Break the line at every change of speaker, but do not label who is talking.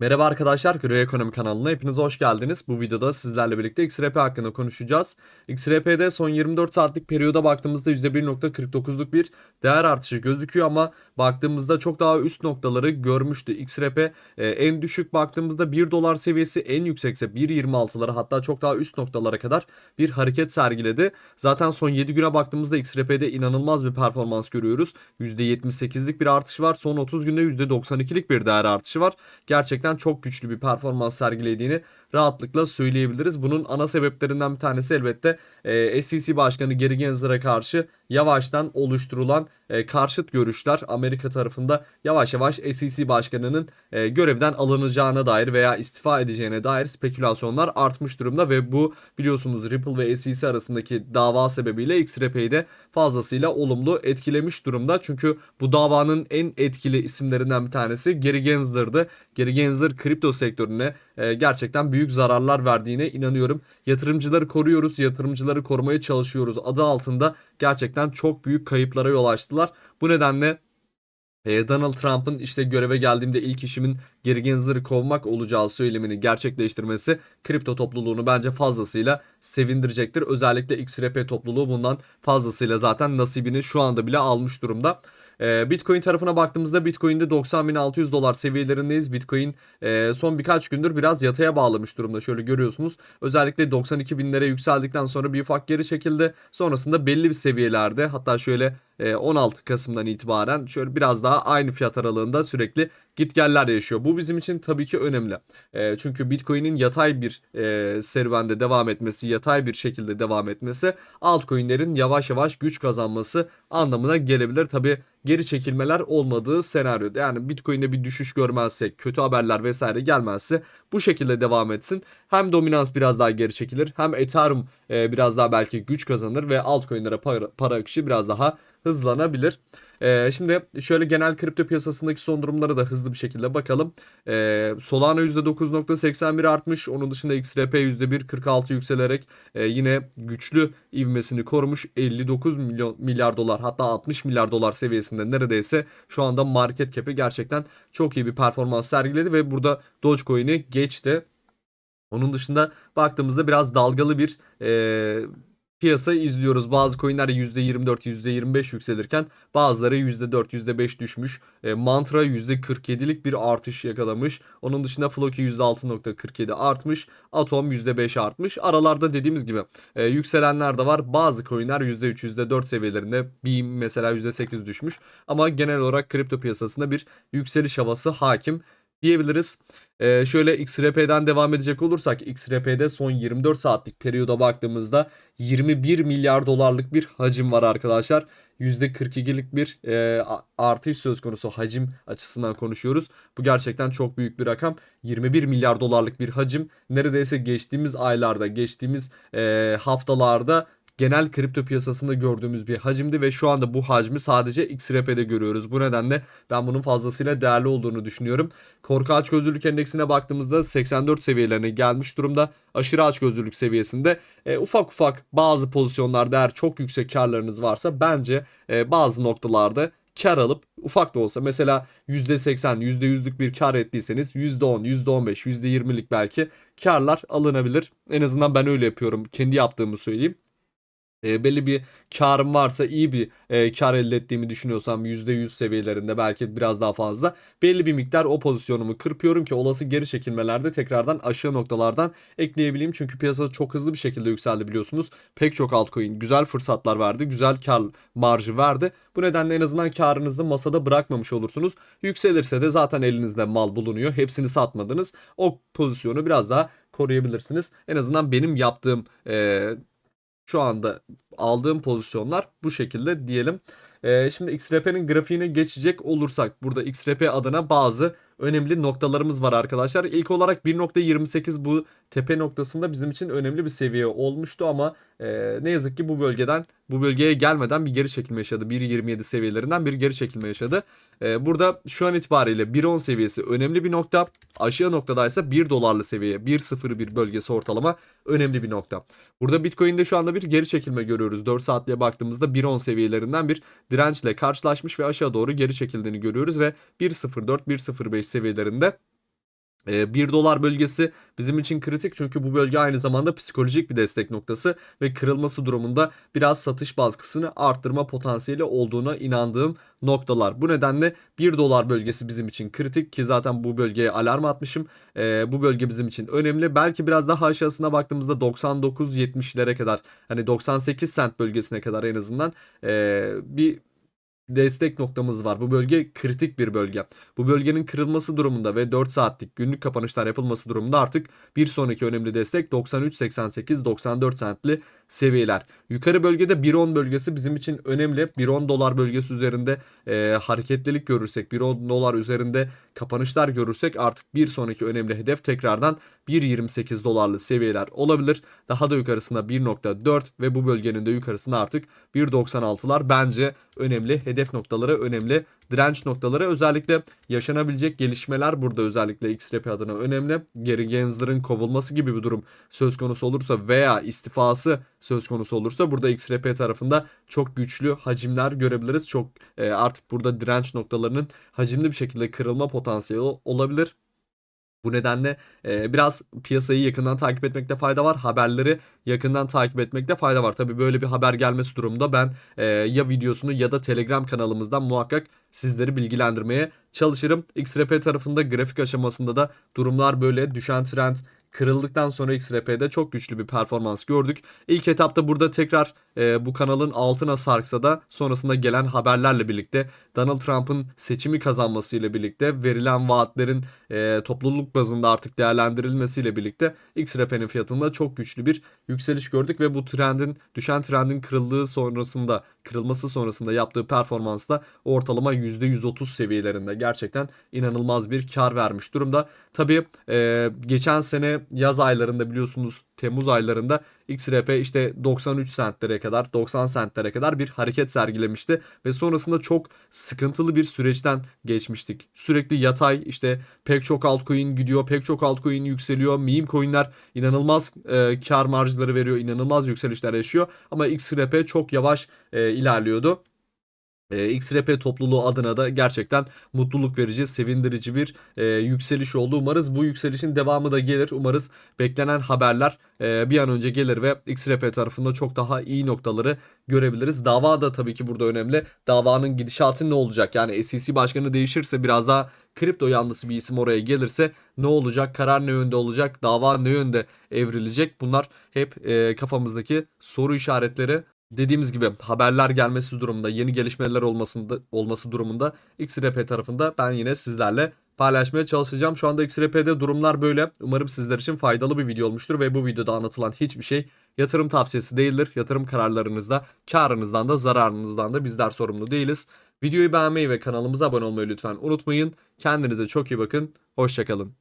Merhaba arkadaşlar, Gri Ekonomi kanalına hepiniz hoş geldiniz. Bu videoda sizlerle birlikte XRP hakkında konuşacağız. XRP'de son 24 saatlik periyoda baktığımızda %1.49'luk bir değer artışı gözüküyor ama baktığımızda çok daha üst noktaları görmüştü. XRP e, en düşük baktığımızda 1 dolar seviyesi en yüksekse 1.26'lara hatta çok daha üst noktalara kadar bir hareket sergiledi. Zaten son 7 güne baktığımızda XRP'de inanılmaz bir performans görüyoruz. %78'lik bir artış var. Son 30 günde %92'lik bir değer artışı var. Gerçekten çok güçlü bir performans sergilediğini rahatlıkla söyleyebiliriz. Bunun ana sebeplerinden bir tanesi elbette e, SEC Başkanı Gary Gensler'a karşı yavaştan oluşturulan e, karşıt görüşler Amerika tarafında yavaş yavaş SEC Başkanı'nın e, görevden alınacağına dair veya istifa edeceğine dair spekülasyonlar artmış durumda ve bu biliyorsunuz Ripple ve SEC arasındaki dava sebebiyle XRP'yi de fazlasıyla olumlu etkilemiş durumda. Çünkü bu davanın en etkili isimlerinden bir tanesi Gary Gensler'dı. Gary Gensler kripto sektörüne e, gerçekten büyük zararlar verdiğine inanıyorum. Yatırımcıları koruyoruz, yatırımcıları korumaya çalışıyoruz adı altında gerçekten çok büyük kayıplara yol açtılar. Bu nedenle e, Donald Trump'ın işte göreve geldiğimde ilk işimin Gary Gensler'ı kovmak olacağı söylemini gerçekleştirmesi kripto topluluğunu bence fazlasıyla sevindirecektir. Özellikle XRP topluluğu bundan fazlasıyla zaten nasibini şu anda bile almış durumda. E, Bitcoin tarafına baktığımızda Bitcoin'de 90.600 dolar seviyelerindeyiz. Bitcoin e, son birkaç gündür biraz yataya bağlamış durumda. Şöyle görüyorsunuz. Özellikle 92 binlere yükseldikten sonra bir ufak geri çekildi. Sonrasında belli bir seviyelerde hatta şöyle 16 Kasım'dan itibaren şöyle biraz daha aynı fiyat aralığında sürekli gitgeller yaşıyor. Bu bizim için tabii ki önemli. E, çünkü Bitcoin'in yatay bir e, serüvende devam etmesi, yatay bir şekilde devam etmesi altcoin'lerin yavaş yavaş güç kazanması anlamına gelebilir. Tabii geri çekilmeler olmadığı senaryoda. Yani Bitcoin'de bir düşüş görmezsek, kötü haberler vesaire gelmezse bu şekilde devam etsin. Hem dominans biraz daha geri çekilir, hem Ethereum e, biraz daha belki güç kazanır ve altcoin'lere para, para akışı biraz daha hızlanabilir. Ee, şimdi şöyle genel kripto piyasasındaki son durumlara da hızlı bir şekilde bakalım. Ee, Solana %9.81 artmış. Onun dışında XRP %1.46 yükselerek e, yine güçlü ivmesini korumuş. 59 milyon milyar dolar hatta 60 milyar dolar seviyesinde neredeyse şu anda market cap'i gerçekten çok iyi bir performans sergiledi ve burada Dogecoin'i geçti. Onun dışında baktığımızda biraz dalgalı bir e, piyasa izliyoruz. Bazı coinler %24, %25 yükselirken bazıları %4, %5 düşmüş. E, Mantra %47'lik bir artış yakalamış. Onun dışında Floki %6.47 artmış. Atom %5 artmış. Aralarda dediğimiz gibi e, yükselenler de var. Bazı coinler %3, %4 seviyelerinde. Beam mesela %8 düşmüş. Ama genel olarak kripto piyasasında bir yükseliş havası hakim diyebiliriz. Ee, şöyle XRP'den devam edecek olursak XRP'de son 24 saatlik periyoda baktığımızda 21 milyar dolarlık bir hacim var arkadaşlar. %42'lik bir e, artış söz konusu hacim açısından konuşuyoruz. Bu gerçekten çok büyük bir rakam. 21 milyar dolarlık bir hacim neredeyse geçtiğimiz aylarda, geçtiğimiz e, haftalarda genel kripto piyasasında gördüğümüz bir hacimdi ve şu anda bu hacmi sadece XRP'de görüyoruz. Bu nedenle ben bunun fazlasıyla değerli olduğunu düşünüyorum. Korku açgözlülük endeksine baktığımızda 84 seviyelerine gelmiş durumda. Aşırı açgözlülük seviyesinde e, ufak ufak bazı pozisyonlarda eğer çok yüksek karlarınız varsa bence e, bazı noktalarda kar alıp ufak da olsa mesela %80, %100'lük bir kar ettiyseniz %10, %15, %20'lik belki karlar alınabilir. En azından ben öyle yapıyorum. Kendi yaptığımı söyleyeyim e, belli bir karım varsa iyi bir e, kar elde ettiğimi düşünüyorsam %100 seviyelerinde belki biraz daha fazla belli bir miktar o pozisyonumu kırpıyorum ki olası geri çekilmelerde tekrardan aşağı noktalardan ekleyebileyim. Çünkü piyasa çok hızlı bir şekilde yükseldi biliyorsunuz. Pek çok altcoin güzel fırsatlar verdi. Güzel kar marjı verdi. Bu nedenle en azından karınızı masada bırakmamış olursunuz. Yükselirse de zaten elinizde mal bulunuyor. Hepsini satmadınız. O pozisyonu biraz daha koruyabilirsiniz. En azından benim yaptığım e, şu anda aldığım pozisyonlar bu şekilde diyelim. Ee, şimdi XRP'nin grafiğine geçecek olursak burada XRP adına bazı önemli noktalarımız var arkadaşlar. İlk olarak 1.28 bu tepe noktasında bizim için önemli bir seviye olmuştu ama e, ne yazık ki bu bölgeden bu bölgeye gelmeden bir geri çekilme yaşadı. 1.27 seviyelerinden bir geri çekilme yaşadı. E, burada şu an itibariyle 1.10 seviyesi önemli bir nokta. Aşağı noktadaysa 1 dolarlı seviye 1.01 bölgesi ortalama önemli bir nokta. Burada Bitcoin'de şu anda bir geri çekilme görüyoruz. 4 saatliğe baktığımızda 1.10 seviyelerinden bir dirençle karşılaşmış ve aşağı doğru geri çekildiğini görüyoruz ve 1.04 1.05 seviyelerinde E, 1 dolar bölgesi bizim için kritik çünkü bu bölge aynı zamanda psikolojik bir destek noktası ve kırılması durumunda biraz satış baskısını arttırma potansiyeli olduğuna inandığım noktalar. Bu nedenle 1 dolar bölgesi bizim için kritik ki zaten bu bölgeye alarm atmışım. E, bu bölge bizim için önemli. Belki biraz daha aşağısına baktığımızda 99-70'lere kadar hani 98 sent bölgesine kadar en azından e, bir destek noktamız var. Bu bölge kritik bir bölge. Bu bölgenin kırılması durumunda ve 4 saatlik günlük kapanışlar yapılması durumunda artık bir sonraki önemli destek 93.88-94 centli seviyeler. Yukarı bölgede 1.10 bölgesi bizim için önemli. 1.10 dolar bölgesi üzerinde e, hareketlilik görürsek, 1.10 dolar üzerinde kapanışlar görürsek artık bir sonraki önemli hedef tekrardan 1.28 dolarlı seviyeler olabilir. Daha da yukarısında 1.4 ve bu bölgenin de yukarısında artık 1.96'lar bence önemli hedef noktaları, önemli direnç noktaları özellikle yaşanabilecek gelişmeler burada özellikle XRP adına önemli. Gary Gensler'ın kovulması gibi bir durum söz konusu olursa veya istifası söz konusu olursa burada XRP tarafında çok güçlü hacimler görebiliriz. Çok e, artık burada direnç noktalarının hacimli bir şekilde kırılma potansiyeli olabilir. Bu nedenle e, biraz piyasayı yakından takip etmekte fayda var. Haberleri yakından takip etmekte fayda var. Tabii böyle bir haber gelmesi durumunda ben e, ya videosunu ya da Telegram kanalımızdan muhakkak sizleri bilgilendirmeye çalışırım. XRP tarafında grafik aşamasında da durumlar böyle düşen trend kırıldıktan sonra XRP'de çok güçlü bir performans gördük. İlk etapta burada tekrar e, bu kanalın altına sarksa da sonrasında gelen haberlerle birlikte Donald Trump'ın seçimi kazanmasıyla birlikte verilen vaatlerin e, topluluk bazında artık değerlendirilmesiyle birlikte XRP'nin fiyatında çok güçlü bir yükseliş gördük ve bu trendin düşen trendin kırıldığı sonrasında kırılması sonrasında yaptığı performansta ortalama %130 seviyelerinde gerçekten inanılmaz bir kar vermiş durumda. Tabii e, geçen sene yaz aylarında biliyorsunuz Temmuz aylarında XRP işte 93 sentlere kadar 90 sentlere kadar bir hareket sergilemişti ve sonrasında çok sıkıntılı bir süreçten geçmiştik. Sürekli yatay işte pek çok altcoin gidiyor, pek çok altcoin yükseliyor. Meme coinler inanılmaz e, kar marjları veriyor, inanılmaz yükselişler yaşıyor ama XRP çok yavaş e, ilerliyordu. E, XRP topluluğu adına da gerçekten mutluluk verici, sevindirici bir e, yükseliş oldu. Umarız bu yükselişin devamı da gelir. Umarız beklenen haberler e, bir an önce gelir ve XRP tarafında çok daha iyi noktaları görebiliriz. Dava da tabii ki burada önemli. Davanın gidişatı ne olacak? Yani SEC başkanı değişirse biraz daha kripto yanlısı bir isim oraya gelirse ne olacak? Karar ne yönde olacak? Dava ne yönde evrilecek? Bunlar hep e, kafamızdaki soru işaretleri dediğimiz gibi haberler gelmesi durumunda, yeni gelişmeler olmasında olması durumunda XRP tarafında ben yine sizlerle paylaşmaya çalışacağım. Şu anda XRP'de durumlar böyle. Umarım sizler için faydalı bir video olmuştur ve bu videoda anlatılan hiçbir şey yatırım tavsiyesi değildir. Yatırım kararlarınızda karınızdan da zararınızdan da bizler sorumlu değiliz. Videoyu beğenmeyi ve kanalımıza abone olmayı lütfen unutmayın. Kendinize çok iyi bakın. Hoşçakalın.